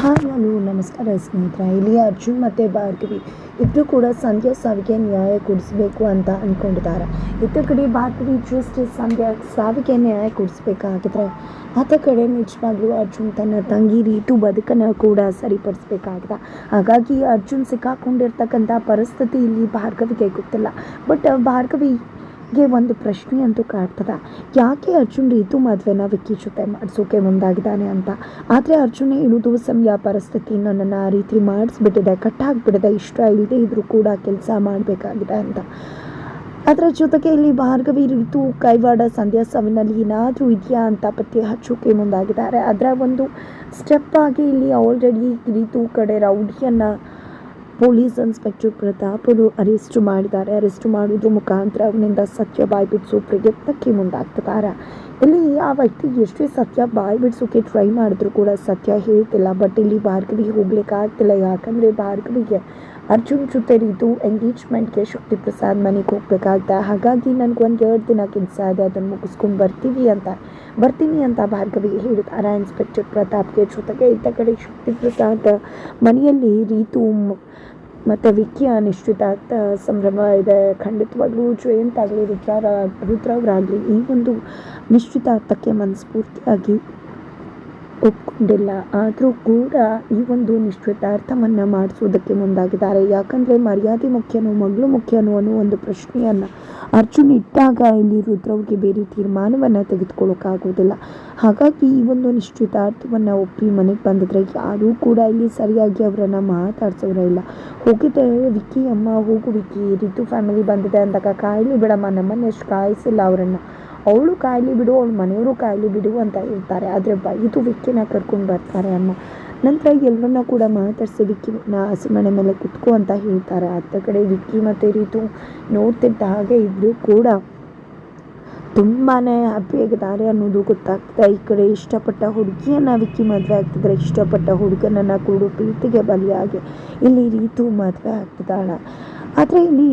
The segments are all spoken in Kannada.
ಹಾಯ್, ಹಲೋ, ನಮಸ್ಕಾರ ಸ್ನೇಹಿತರೆ. ಇಲ್ಲಿ ಅರ್ಜುನ್ ಮತ್ತು ಭಾರ್ಗವಿ. ಇಬ್ಬರು ಕೂಡ ಸಂಧ್ಯಾ ಸಾವಿಗೆ ನ್ಯಾಯ ಕೊಡಿಸ್ಬೇಕು ಅಂತ ಅಂದ್ಕೊಂಡಿದ್ದಾರೆ ಇತ್ತ ಕಡೆ ಭಾರ್ಗವಿ ಜಸ್ಟಿಸ್ ಸಂಧ್ಯಾ ಸಾವಿಗೆ ನ್ಯಾಯ ಕೊಡಿಸ್ಬೇಕಾಗಿದ್ರೆ, ಆತ ಕಡೆ ನಿಜವಾಗ್ಲೂ ಅರ್ಜುನ್ ತನ್ನ ತಂಗಿ ರೀತು ಬದುಕನ್ನು ಕೂಡ ಸರಿಪಡಿಸ್ಬೇಕಾಗಿದೆ. ಹಾಗಾಗಿ ಅರ್ಜುನ್ ಸಿಕ್ಕಾಕೊಂಡಿರ್ತಕ್ಕಂಥ ಪರಿಸ್ಥಿತಿ ಇಲ್ಲಿ ಭಾರ್ಗವಿಗೆ ಗೊತ್ತಿಲ್ಲ. ಬಟ್ ಭಾರ್ಗವಿ ಗೆ ಒಂದು ಪ್ರಶ್ನೆ ಅಂತೂ ಕಾಡ್ತದೆ ಯಾಕೆ ಅರ್ಜುನ್ ರೀತು ಮದುವೆನ ವಿಕ್ಕಿ ಜೊತೆ ಮಾಡಿಸೋಕೆ ಮುಂದಾಗಿದ್ದಾನೆ ಅಂತ? ಆದರೆ ಅರ್ಜುನ್ ಹೇಳುವುದು ಸಮಯ ಪರಿಸ್ಥಿತಿ ನನ್ನನ್ನು ಆ ರೀತಿ ಮಾಡಿಸ್ಬಿಟ್ಟಿದೆ, ಕಟ್ಟಾಗ್ಬಿಟ್ಟಿದೆ, ಇಷ್ಟ ಇಲ್ಲದೆ ಇದ್ರೂ ಕೂಡ ಕೆಲಸ ಮಾಡಬೇಕಾಗಿದೆ ಅಂತ. ಅದರ ಜೊತೆಗೆ ಇಲ್ಲಿ ಭಾರ್ಗವಿ ರೀತು, ಕೈವಾಡ, ಸಂಧ್ಯಾ ಸಾವಿನಲ್ಲಿ ಏನಾದರೂ ಇದೆಯಾ ಅಂತ ಪತ್ತೆ ಹಚ್ಚೋಕೆ ಮುಂದಾಗಿದ್ದಾರೆ. ಅದರ ಒಂದು ಸ್ಟೆಪ್ ಆಗಿ ಇಲ್ಲಿ ಆಲ್ರೆಡಿ ರೀತು ಕಡೆ ರೌಡಿಯನ್ನು ಪೊಲೀಸ್ ಇನ್ಸ್ಪೆಕ್ಟರ್ ಪ್ರತಾಪನು ಅರೆಸ್ಟ್ ಮಾಡಿದ್ದಾರೆ. ಅರೆಸ್ಟ್ ಮಾಡೋದ್ರ ಮುಖಾಂತರ ಅವನಿಂದ ಸತ್ಯ ಬಾಯಿ ಬಿಡಿಸೋ ಪ್ರಯತ್ನಕ್ಕೆ ಮುಂದಾಗ್ತಿದ್ದಾರೆ. ಇಲ್ಲಿ ಆ ವ್ಯಕ್ತಿ ಎಷ್ಟೇ ಸತ್ಯ ಬಾಯಿ ಬಿಡಿಸೋಕೆ ಟ್ರೈ ಮಾಡಿದ್ರು ಕೂಡ ಸತ್ಯ ಹೇಳ್ತಿಲ್ಲ. ಬಟ್ ಇಲ್ಲಿ ಭಾರ್ಗವಿಗೆ ಹೋಗ್ಲಿಕ್ಕಾಗ್ತಿಲ್ಲ ಯಾಕಂದರೆ ಭಾರ್ಗವಿಗೆ ಅರ್ಜುನ್ ಜೊತೆ ರೀತು ಎಂಗೇಜ್ಮೆಂಟ್ಗೆ ಶಕ್ತಿ ಪ್ರಸಾದ್ ಮನೆಗೆ ಹೋಗ್ಬೇಕಾಗ್ತದೆ ಹಾಗಾಗಿ ನನಗೊಂದು ಎರಡು ದಿನ ಕೆಲಸ ಇದೆ. ಅದನ್ನು ಮುಗಿಸ್ಕೊಂಡು ಬರ್ತೀವಿ ಅಂತ, ಬರ್ತೀನಿ ಅಂತ ಭಾರ್ಗವಿ ಹೇಳಿದ್ದಾರೆ. ಇನ್ಸ್ಪೆಕ್ಟರ್ ಪ್ರತಾಪ್ಗೆ ಜೊತೆಗೆ ಇದ್ದ ಕಡೆ ಶಕ್ತಿ ಪ್ರಸಾದ್ ಮನೆಯಲ್ಲಿ ರೀತು ಮತ್ತು ವಿಕ್ಕಿ ನಿಶ್ಚಿತಾರ್ಥ ಸಂಭ್ರಮ ಇದೆ. ಖಂಡಿತವಾಗ್ಲೂ ಜಯಂತ್ ಆಗಲಿ ರುದ್ರ ರುದ್ರವ್ರಾಗಲಿ ಈ ಒಂದು ನಿಶ್ಚಿತಾರ್ಥಕ್ಕೆ ಮನಸ್ಫೂರ್ತಿಯಾಗಿ ಒಪ್ಕೊಂಡಿಲ್ಲ ಆದರೂ ಕೂಡ ಈ ಒಂದು ನಿಶ್ಚಿತಾರ್ಥವನ್ನು ಮಾಡಿಸೋದಕ್ಕೆ ಮುಂದಾಗಿದ್ದಾರೆ. ಯಾಕಂದರೆ ಮರ್ಯಾದೆ ಮುಖ್ಯನೋ, ಮಗಳು ಮುಖ್ಯನೋ ಅನ್ನೋ ಒಂದು ಪ್ರಶ್ನೆಯನ್ನು ಅರ್ಜುನ್ ಇಟ್ಟಾಗ ಇಲ್ಲಿ ರುದ್ರವ್ಗೆ ಬೇರೆ ತೀರ್ಮಾನವನ್ನು ತೆಗೆದುಕೊಳ್ಳೋಕ್ಕಾಗೋದಿಲ್ಲ. ಹಾಗಾಗಿ ಈ ಒಂದು ನಿಶ್ಚಿತಾರ್ಥವನ್ನು ಒಪ್ಪಿ ಮನೆಗೆ ಬಂದಿದ್ರೆ ಯಾರೂ ಕೂಡ ಇಲ್ಲಿ ಸರಿಯಾಗಿ ಅವರನ್ನು ಮಾತಾಡ್ಸೋರೇ ಇಲ್ಲ. ಹೋಗಿದ್ದೆ ವಿಕ್ಕಿ ಅಮ್ಮ, ಹೋಗು ವಿಕ್ಕಿ ರಿತು ಫ್ಯಾಮಿಲಿ ಬಂದಿದೆ ಅಂದಾಗ, ಕಾಯಿಲೆ ಬಿಡಮ್ಮ, ನಮ್ಮನ್ನು ಎಷ್ಟು ಕಾಯಿಸಿಲ್ಲ ಅವರನ್ನು. ಅವಳು ಕಾಯಿಲೆ ಬಿಡು, ಅವಳ ಮನೆಯವರು ಕಾಯಿಲೆ ಬಿಡು ಅಂತ ಹೇಳ್ತಾರೆ. ಆದರೆ ಬೈದು ವಿಕ್ಕಿನ ಕರ್ಕೊಂಡು ಬರ್ತಾರೆ ಅಮ್ಮ. ನಂತರ ಎಲ್ಲರನ್ನ ಕೂಡ ಮಾತಾಡಿಸಿ ವಿಕ್ಕಿನ ಹಸಿಮಣೆ ಮೇಲೆ ಕುತ್ಕೋ ಅಂತ ಹೇಳ್ತಾರೆ. ಅತ್ತ ಕಡೆ ವಿಕ್ಕಿ ಮತ್ತು ರೀತು ನೋಡ್ತಿದ್ದ ಹಾಗೆ ಇದ್ದರೂ ಕೂಡ. ತುಂಬಾ ಹ್ಯಾಪಿಯಾಗಿದ್ದಾರೆ ಅನ್ನೋದು ಗೊತ್ತಾಗ್ತದೆ ಈ ಕಡೆ ಇಷ್ಟಪಟ್ಟ ಹುಡುಗಿಯನ್ನು ವಿಕ್ಕಿ ಮದುವೆ ಆಗ್ತಿದ್ರೆ, ಇಷ್ಟಪಟ್ಟ ಹುಡುಗನನ್ನು ಕೂಡ, ಪ್ರೀತಿಗೆ ಬಲಿಯಾಗಿ. ಇಲ್ಲಿ ರೀತು ಮದುವೆ ಆಗ್ತಿದ್ದಾಳೆ. ಆದರೆ ಇಲ್ಲಿ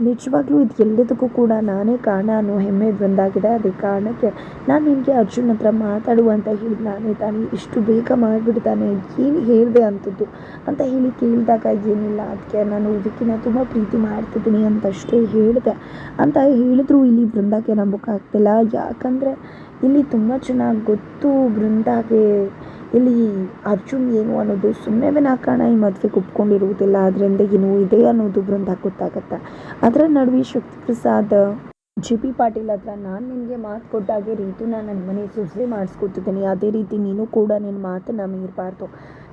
ನಿಜವಾಗ್ಲೂ ಇದು ಎಲ್ಲದಕ್ಕೂ ಕೂಡ ನಾನೇ ಕಾರಣ ಅನ್ನೋ ಹೆಮ್ಮೆ ಬಂದಾಗಿದೆ. ಅದೇ ಕಾರಣಕ್ಕೆ ನಾನು ನಿನಗೆ ಅರ್ಜುನ್ ಹತ್ರ ಮಾತಾಡು ಅಂತ ಹೇಳಿ ನಾನೇ ತಾನೇ ಇಷ್ಟು ಬೇಗ ಮಾಡಿಬಿಡ್ತಾನೆ ಏನು ಹೇಳಿದೆ ಅಂಥದ್ದು ಅಂತ ಹೇಳಿ ಕೇಳಿದಾಗ ಏನಿಲ್ಲ ಅದಕ್ಕೆ ನಾನು ವಿಕಿನ ತುಂಬ ಪ್ರೀತಿ ಮಾಡ್ತಿದ್ದೀನಿ ಅಂತಷ್ಟೇ ಹೇಳಿದೆ. ಅಂತ ಹೇಳಿದ್ರು ಇಲ್ಲಿ ಬೃಂದಾಗೆ ನಂಬೋಕ್ಕಾಗ್ತಿಲ್ಲ. ಯಾಕಂದರೆ ಇಲ್ಲಿ ತುಂಬ ಚೆನ್ನಾಗಿ ಗೊತ್ತು ಬೃಂದಾಗೆ ಇಲ್ಲಿ ಅರ್ಜುನ್ ಏನು ಅನ್ನೋದು ಸುಮ್ಮನೆ ವಿನಾಕಾರಣ ಈ ಮದುವೆಗೆ ಒಪ್ಕೊಂಡಿರುವುದಿಲ್ಲ, ಅದರಿಂದ ಏನು ಇದೆ ಅನ್ನೋದು ಬೃಂದ ಗೊತ್ತಾಗತ್ತೆ? ಅದರ ನಡುವೆ ಶಕ್ತಿ ಪ್ರಸಾದ್ ಜಿ ಪಿ ಪಾಟೀಲ್ ಹತ್ರ ನಾನು ನಿನಗೆ ಮಾತು ಕೊಟ್ಟಾಗೆ ರೀತುನ ನನ್ನ ಮನೆ ಸುಸ್ಲಿ ಮಾಡಿಸ್ಕೊತಿದ್ದೀನಿ. ಅದೇ ರೀತಿ ನೀನು ಕೂಡ ನಿನ್ನ ಮಾತನ್ನು ಮೀರಬಾರ್ದು.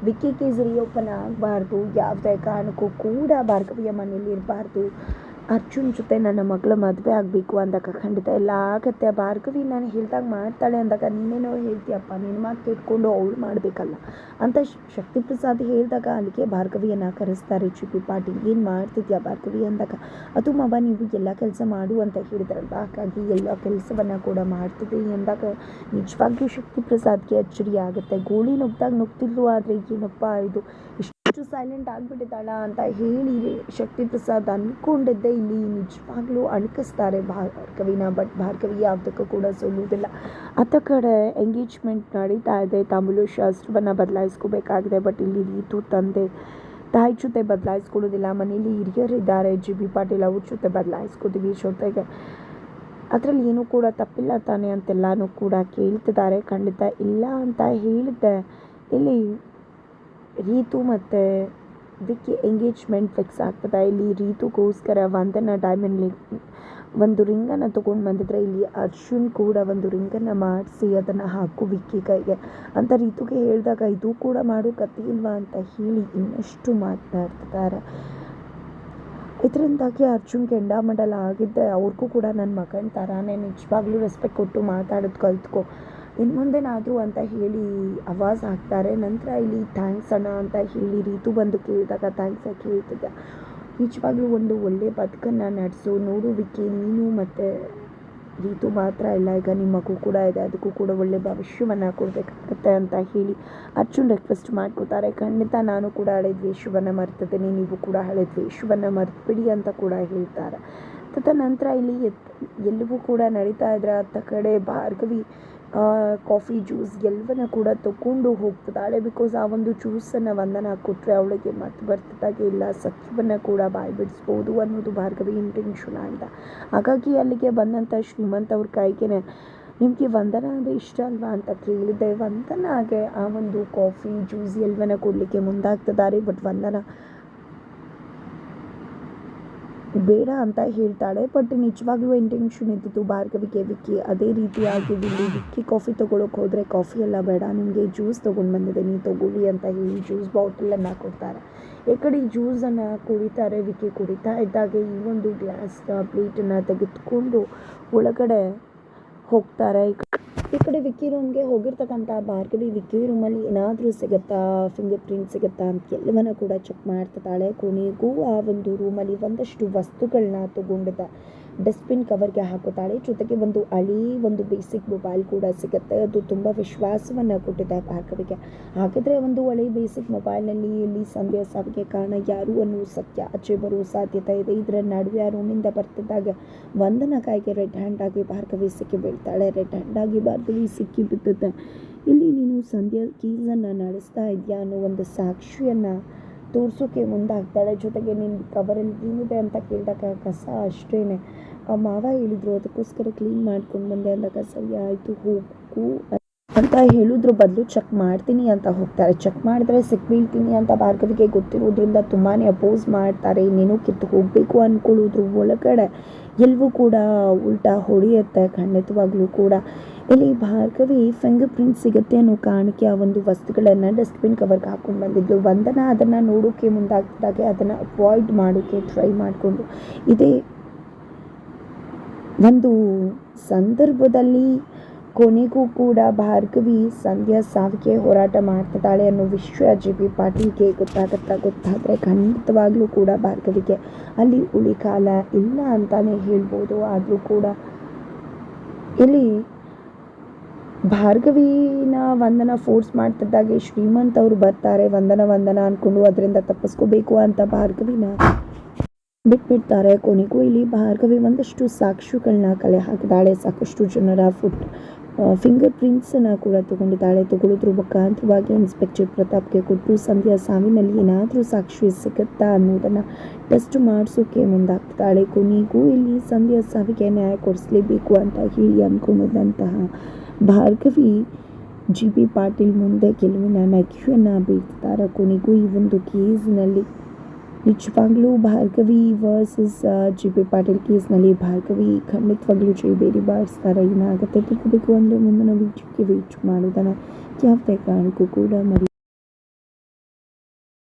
ವಿಕ್ಕಿ ಕೇಸರಿ ಓಪನ್ ಆಗಬಾರ್ದು, ಯಾವುದೇ ಕಾರಣಕ್ಕೂ ಕೂಡ ಭಾರ್ಗವಿಯ ಮನೇಲಿ ಇರಬಾರ್ದು. ಅರ್ಜುನ್ ಜೊತೆ ನನ್ನ ಮಗಳ ಮದುವೆ ಆಗಬೇಕು ಅಂದಾಗ ಖಂಡಿತ ಎಲ್ಲ ಆಗತ್ತೆ. ಭಾರ್ಗವಿ ನಾನು ಹೇಳ್ದಾಗ ಮಾಡ್ತಾಳೆ ಅಂದಾಗ ನೀನೇನೋ ಹೇಳ್ತೀಯಪ್ಪ ನಿನ್ನ ಮಾತು ಕೇಟ್ಕೊಂಡು ಅವಳು ಮಾಡಬೇಕಲ್ಲ. ಅಂತ ಶಕ್ತಿ ಪ್ರಸಾದ್ ಹೇಳಿದಾಗ ಅಲ್ಲಿಗೆ ಭಾರ್ಗವಿಯನ್ನು ಕರೆಸ್ತಾರೆ ಚಿಪ್ಪಿ ಪಾಟಿ, ಏನು ಮಾಡ್ತಿದ್ಯಾ ಭಾರ್ಗವಿ? ಅಂದಾಗ, ಅದು ಮವ, ನೀವು ಎಲ್ಲ ಕೆಲಸ ಮಾಡು ಅಂತ ಹೇಳಿದ್ರಲ್ವ? ಹಾಗಾಗಿ ಎಲ್ಲ ಕೆಲಸವನ್ನು ಕೂಡ ಮಾಡ್ತಿದ್ದೆ. ಅಂದಾಗ ನಿಜವಾಗಿಯೂ ಶಕ್ತಿ ಪ್ರಸಾದ್ಗೆ ಅಚ್ಚರಿ ಆಗುತ್ತೆ ಗೋಳಿ ನುಗ್ದಾಗ ನುಗ್ತಿದ್ಲು ಆದರೆ ಏನಪ್ಪ ಇದು? ಇಷ್ಟು ಸೈಲೆಂಟ್ ಆಗಿಬಿಟ್ಟಿದ್ದಾಳ ಅಂತ ಹೇಳಿ ಶಕ್ತಿ ಪ್ರಸಾದ್ ಅಂದ್ಕೊಂಡಿದ್ದೆ ಇಲ್ಲಿ ನಿಜವಾಗ್ಲೂ ಅಣಕಿಸ್ತಾರೆ ಭಾರ್ಗವಿನ ಬಟ್ ಭಾರ್ಗವಿ ಯಾವುದಕ್ಕೂ ಕೂಡ ಸೋಲುವುದಿಲ್ಲ. ಅತ್ತ ಕಡೆ ಎಂಗೇಜ್ಮೆಂಟ್ ನಡೀತಾ ಇದೆ. ತಮಿಳು ಶಾಸ್ತ್ರವನ್ನು ಬದಲಾಯಿಸ್ಕೋಬೇಕಾಗಿದೆ ಬಟ್ ಇಲ್ಲಿ ರೀತು ತಂದೆ, ತಾಯಿ ಜೊತೆ ಬದಲಾಯಿಸ್ಕೊಳ್ಳೋದಿಲ್ಲ ಮನೇಲಿ ಹಿರಿಯರಿದ್ದಾರೆ. ಜಿ ಬಿ ಪಾಟೀಲ್ ಅವ್ರ ಜೊತೆ ಬದಲಾಯಿಸ್ಕೋತೀವಿ ಜೊತೆಗೆ. ಅದರಲ್ಲಿ ಏನೂ ಕೂಡ ತಪ್ಪಿಲ್ಲ ತಾನೆ ಅಂತೆಲ್ಲನೂ ಕೂಡ ಕೇಳ್ತಿದ್ದಾರೆ. ಖಂಡಿತ ಇಲ್ಲ ಅಂತ ಹೇಳಿದ್ದೆ. ಇಲ್ಲಿ ರೀತು ಮತ್ತು ವಿಕ್ಕಿ ಎಂಗೇಜ್ಮೆಂಟ್ ಫಿಕ್ಸ್ ಆಗ್ತದೆ? ಇಲ್ಲಿ ರೀತುಗೋಸ್ಕರ ವಂದನ ಡೈಮಂಡ್ ಒಂದು ರಿಂಗನ್ನು ತೊಗೊಂಡು ಬಂದಿದ್ರೆ ಇಲ್ಲಿ ಅರ್ಜುನ್ ಕೂಡ ಒಂದು ರಿಂಗನ್ನು ಮಾಡಿಸಿ ಅದನ್ನು ಹಾಕು ವಿಕ್ಕಿ ಕೈಗೆ ಅಂತ ರೀತುಗೆ ಹೇಳಿದಾಗ ಇದು ಕೂಡ ಮಾಡು ಕಥೆ ಇಲ್ವಾ ಅಂತ ಹೇಳಿ ಇನ್ನಷ್ಟು ಮಾತನಾಡ್ತಿದ್ದಾರೆ. ಇದರಿಂದಾಗಿ ಅರ್ಜುನ್ ಕೆಂಡಾಮಂಡಲ ಆಗಿದ್ದೆ. ಅವ್ರಿಗೂ ಕೂಡ ನನ್ನ ಮಗನ ಥರಾನೇ ನಿಜವಾಗ್ಲೂ ರೆಸ್ಪೆಕ್ಟ್ ಕೊಟ್ಟು ಮಾತಾಡೋದು ಕಲ್ತ್ಕೊ. ಇನ್ನು ಮುಂದೇನಾದರೂ ಅಂತ ಹೇಳಿ ಆವಾಜ್ ಹಾಕ್ತಾರೆ, ನಂತರ ಇಲ್ಲಿ ಥ್ಯಾಂಕ್ಸ್ ಅಣ್ಣ ಅಂತ ಹೇಳಿ ರೀತು ಬಂದು ಕೇಳಿದಾಗ ಥ್ಯಾಂಕ್ಸ್ ಯಾಕೆ ಹೇಳ್ತಿದ್ದೆ ನಿಜವಾಗ್ಲೂ ಒಂದು ಒಳ್ಳೆ ಬದುಕನ್ನು ನಡೆಸು. ನೋಡು ವಿಕ್ಕಿ, ನೀನು ಮತ್ತು ರೀತು ಮಾತ್ರ ಇಲ್ಲ ಈಗ ನಿಮ್ಮ ಮಗು ಕೂಡ ಇದೆ, ಅದಕ್ಕೂ ಕೂಡ ಒಳ್ಳೆ ಭವಿಷ್ಯವನ್ನು ಕೊಡಬೇಕಾಗತ್ತೆ ಅಂತ ಹೇಳಿ ಅರ್ಜುನ್ ರಿಕ್ವೆಸ್ಟ್ ಮಾಡ್ಕೋತಾರೆ. ಖಂಡಿತ ನಾನು ಕೂಡ ಹಳೆ ದ್ವೇಷವನ್ನು ಮರ್ತಿದ್ದೀನಿ ನೀವು ಕೂಡ ಹಳೆ ದ್ವೇಷವನ್ನು ಮರೆತುಬಿಡಿ ಅಂತ ಕೂಡ ಹೇಳ್ತಾರೆ. ತದ ನಂತರ ಇಲ್ಲಿ ಎಲ್ಲವೂ ಕೂಡ ನಡೀತಾ ಇದ್ರೆ. ಅತ್ತ ಕಡೆ ಭಾರ್ಗವಿ ಕಾಫಿ ಜ್ಯೂಸ್ ಎಲ್ಲವನ್ನ ಕೂಡ ತಗೊಂಡು ಹೋಗ್ತಿದ್ದಾಳೆ ಬಿಕಾಸ್ ಆ ಒಂದು ಜ್ಯೂಸನ್ನು ವಂದನ ಕೊಟ್ಟರೆ ಅವಳಿಗೆ ಮತ್ತೆ ಬರ್ತದಾಗೆ ಇಲ್ಲ, ಸತ್ಯವನ್ನು ಕೂಡ ಬಾಯಿ ಬಿಡಿಸ್ಬೋದು ಅನ್ನೋದು ಭಾರ್ಗವಿ ಇಂಟೆನ್ಷನ್ ಅಂತ ಹಾಗಾಗಿ ಅಲ್ಲಿಗೆ ಬಂದಂಥ ಶ್ರೀಮಂತ ಅವ್ರ ಕೈಗೆ ನಿಮಗೆ ವಂದನ ಅಂದರೆ ಇಷ್ಟ ಅಲ್ವಾ ಅಂತ ಕೇಳಿದೆ ವಂದನಾಗೆ ಆ ಒಂದು ಕಾಫಿ ಜ್ಯೂಸ್ ಎಲ್ಲವನ್ನ ಕೊಡಲಿಕ್ಕೆ ಮುಂದಾಗ್ತಿದ್ದಾರೆ ಬಟ್ ವಂದನ ಬೇಡ ಅಂತ ಹೇಳ್ತಾಳೆ. ಬಟ್ ನಿಜವಾಗ್ಲೂ ಇಂಟೆನ್ಷನ್ ಇದ್ದಿದ್ದು ಭಾರ್ಗವಿಗೆ ವಿಕ್ಕಿ ಅದೇ ರೀತಿಯಾಗಿ ಇಲ್ಲಿ ವಿಕ್ಕಿ ಕಾಫಿ ತೊಗೊಳಕ್ಕೆ ಹೋದರೆ ಕಾಫಿ ಎಲ್ಲ ಬೇಡ. ನಿಮಗೆ ಜ್ಯೂಸ್ ತೊಗೊಂಡು ಬಂದಿದ್ದೀನಿ ತೊಗೊಳ್ಳಿ ಅಂತ ಹೇಳಿ ಜ್ಯೂಸ್ ಬಾಟಲನ್ನು ಕೊಡ್ತಾರೆ. ಈ ಕಡೆ ಜ್ಯೂಸನ್ನು ಕುಡಿತಾರೆ ವಿಕ್ಕಿ ಕುಡಿತಾ ಇದ್ದಾಗೆ ಈ ಒಂದು ಗ್ಲಾಸ್ನ ಪ್ಲೇಟನ್ನು ತೆಗೆದುಕೊಂಡು ಒಳಗಡೆ ಹೋಗ್ತಾರೆ. ಈ ಕಡೆ ವಿಕ್ಕಿ ರೂಮ್ಗೆ ಹೋಗಿರ್ತಕ್ಕಂಥ ಭಾರ್ಗವಿ ವಿಕ್ಕಿ ರೂಮಲ್ಲಿ ಏನಾದರೂ ಸಿಗುತ್ತಾ? ಫಿಂಗರ್ ಪ್ರಿಂಟ್ ಸಿಗುತ್ತಾ ಅಂತ ಎಲ್ಲವನ್ನ ಕೂಡ ಚೆಕ್ ಮಾಡ್ತಾಳೆ ಕೊನೆಗೂ ಆ ಒಂದು ರೂಮಲ್ಲಿ ಒಂದಷ್ಟು ವಸ್ತುಗಳನ್ನ ತಗೊಂಡಿದ್ದ. ಡಸ್ಟ್ಬಿನ್ ಕವರ್ಗೆ ಹಾಕುತ್ತಾಳೆ. ಜೊತೆಗೆ ಒಂದು ಅಳಿ, ಒಂದು ಬೇಸಿಕ್ ಮೊಬೈಲ್ ಕೂಡ ಸಿಗುತ್ತೆ. ಅದು ತುಂಬ ವಿಶ್ವಾಸವನ್ನು ಕೊಟ್ಟಿದೆ ಭಾರ್ಗವಿಗೆ. ಹಾಗಿದ್ರೆ ಒಂದು ಹಳೆ ಬೇಸಿಕ್ ಮೊಬೈಲ್ನಲ್ಲಿ ಇಲ್ಲಿ ಸಂಧ್ಯಾ ಸಾವಿಗೆ ಕಾರಣ ಯಾರು ಅನ್ನೋ ಸತ್ಯ ಆಚೆ ಬರೋ ಸಾಧ್ಯತೆ ಇದೆ. ಇದರ ನಡುವೆ ಆ ರೂಮಿಂದ ಬರ್ತಿದ್ದಾಗ ವಂದನ ಕಾಯಿಗೆ ರೆಡ್ ಹ್ಯಾಂಡ್ ಆಗಿ ಭಾರ್ಗವಿ ಸಿಕ್ಕಿ ಬೀಳ್ತಾಳೆ ರೆಡ್ ಹ್ಯಾಂಡ್ ಆಗಿ ಭಾರ್ಗವಿ ಸಿಕ್ಕಿ ಬಿದ್ದುತ್ತೆ ಇಲ್ಲಿ ನೀನು ಸಂಧ್ಯಾ ಕೀಸನ್ನು ನಡೆಸ್ತಾ ಇದೆಯಾ ಅನ್ನೋ ಒಂದು ಸಾಕ್ಷಿಯನ್ನು ತೋರಿಸೋಕೆ ಮುಂದಾಗ್ತಾಳೆ. ಜೊತೆಗೆ ನಿನ್ನ ಕವರಲ್ಲಿ ಏನಿದೆ ಅಂತ ಕೇಳಿದಾಗ ಕಸ ಅಷ್ಟೇ ಮಾವ ಹೇಳಿದ್ರು, ಅದಕ್ಕೋಸ್ಕರ ಕ್ಲೀನ್ ಮಾಡ್ಕೊಂಡು ಬಂದೆ. ಅಂದಾಗ, ಸರಿ, ಆಯಿತು, ಹೋಗು. ಅಂತ ಹೇಳಿದ್ರು ಬದಲು ಚೆಕ್ ಮಾಡ್ತೀನಿ ಅಂತ ಹೋಗ್ತಾರೆ. ಚೆಕ್ ಮಾಡಿದ್ರೆ ಸಿಕ್ಬೀಳ್ತೀನಿ ಅಂತ ಭಾರ್ಗವಿಗೆ ಗೊತ್ತಿರೋದ್ರಿಂದ ತುಂಬಾ ಅಪೋಸ್ ಮಾಡ್ತಾರೆ. ಇನ್ನೇನೋ ಕಿತ್ತು ಹೋಗಬೇಕು ಅಂದ್ಕೊಳ್ಳೋದ್ರ ಒಳಗಡೆ. ಎಲ್ಲವೂ ಕೂಡ ಉಲ್ಟಾ ಹೊಡೆಯುತ್ತೆ, ಖಂಡಿತವಾಗ್ಲೂ ಕೂಡ. ಇಲ್ಲಿ ಭಾರ್ಗವಿ ಫಿಂಗರ್ ಪ್ರಿಂಟ್ ಸಿಗುತ್ತೆ ಅನ್ನೋ ಕಾರಣಕ್ಕೆ ಆ ಒಂದು ವಸ್ತುಗಳನ್ನು ಡಸ್ಟ್ಬಿನ್ ಕವರ್ಗೆ ಹಾಕೊಂಡು ಬಂದಿದ್ದು ವಂದನ ಅದನ್ನು ನೋಡೋಕ್ಕೆ ಮುಂದಾಗ್ತಿದ್ದಾಗೆ ಅದನ್ನು ಅವಾಯ್ಡ್ ಮಾಡೋಕ್ಕೆ ಟ್ರೈ ಮಾಡಿಕೊಂಡು ಇದೇ ಒಂದು ಸಂದರ್ಭದಲ್ಲಿ ಕೊನೆಗೂ ಕೂಡ ಭಾರ್ಗವಿ ಸಂಧ್ಯಾ ಸಾವಿಗೆ ಹೋರಾಟ ಮಾಡ್ತಿದ್ದಾಳೆ ಅನ್ನೋ ವಿಷಯ ಜಿ ಬಿ ಪಾಟೀಲ್ಗೆ ಗೊತ್ತಾಗುತ್ತಾ ಗೊತ್ತಾದರೆ ಖಂಡಿತವಾಗ್ಲೂ ಕೂಡ ಭಾರ್ಗವಿಗೆ ಅಲ್ಲಿ ಉಳಿಕಾಲ ಇಲ್ಲ ಅಂತಲೇ ಹೇಳ್ಬೋದು. ಆದರೂ ಕೂಡ ಇಲ್ಲಿ ಭಾರ್ಗವಿನ ವಂದನ ಫೋರ್ಸ್ ಮಾಡ್ತಿದ್ದಾಗೆ ಶ್ರೀಮಂತ್ ಅವರು ಬರ್ತಾರೆ, ವಂದನ ವಂದನ ಅಂದ್ಕೊಂಡು ಅದರಿಂದ ತಪ್ಪಿಸ್ಕೋಬೇಕು ಅಂತ ಭಾರ್ಗವಿನ ಬಿಟ್ಬಿಡ್ತಾರೆ. ಕೊನೆಗೂ ಇಲ್ಲಿ ಭಾರ್ಗವಿ ಒಂದಷ್ಟು ಸಾಕ್ಷಿಗಳನ್ನ ಕಲೆ ಹಾಕಿದಾಳೆ ಸಾಕಷ್ಟು ಜನರ ಫುಟ್ ಫಿಂಗರ್ ಪ್ರಿಂಟ್ಸನ್ನು ಕೂಡ ತಗೊಂಡಿದ್ದಾಳೆ. ತಗೊಳ್ಳೋದ್ರ ಮುಖಾಂತರವಾಗಿ ಇನ್ಸ್ಪೆಕ್ಟರ್ ಪ್ರತಾಪ್ಗೆ ಕೊಟ್ಟು ಸಂಧ್ಯಾ ಸಾವಿನಲ್ಲಿ ಏನಾದರೂ ಸಾಕ್ಷಿ ಸಿಗುತ್ತಾ ಅನ್ನೋದನ್ನು ಟೆಸ್ಟ್ ಮಾಡಿಸೋಕೆ ಮುಂದಾಗ್ತಿದ್ದಾಳೆ. ಕೊನೆಗೂ ಇಲ್ಲಿ ಸಂಧ್ಯಾ ಸಾವಿಗೆ ನ್ಯಾಯ ಕೊಡಿಸ್ಲೇಬೇಕು ಅಂತ ಹೇಳಿ ಅಂದ್ಕೊಂಡಿದ್ದಂತಹ ಭಾರ್ಗವಿ ಜಿ ಬಿ ಪಾಟೀಲ್ ಮುಂದೆ ಗೆಲುವಿನ ನಗೆಯನ್ನು ಬೀಳ್ತಿದ್ದಾರೆ ಕೊನೆಗೂ ಈ ಒಂದು ಕೇಸ್ನಲ್ಲಿ ನಿಜವಾಗ್ಲೂ Bhargavi versus G P Patil ಕೇಸ್ನಲ್ಲಿ ಭಾರ್ಗವಿ ಖಂಡಿತವಾಗ್ಲೂ ಜೈಬೇರಿ ಬಾರಿಸ್ತಾರೆ ಏನಾಗುತ್ತೆ ತಿಳ್ಕೋಬೇಕು ಅಂದರೆ ಮುಂದಿನ ವೀಡಿಯೋಕ್ಕೆ ವೇಟ್ ಮಾಡೋದನ್ನು ಯಾವುದೇ ಕಾರಣಕ್ಕೂ ಕೂಡ ಮರಿ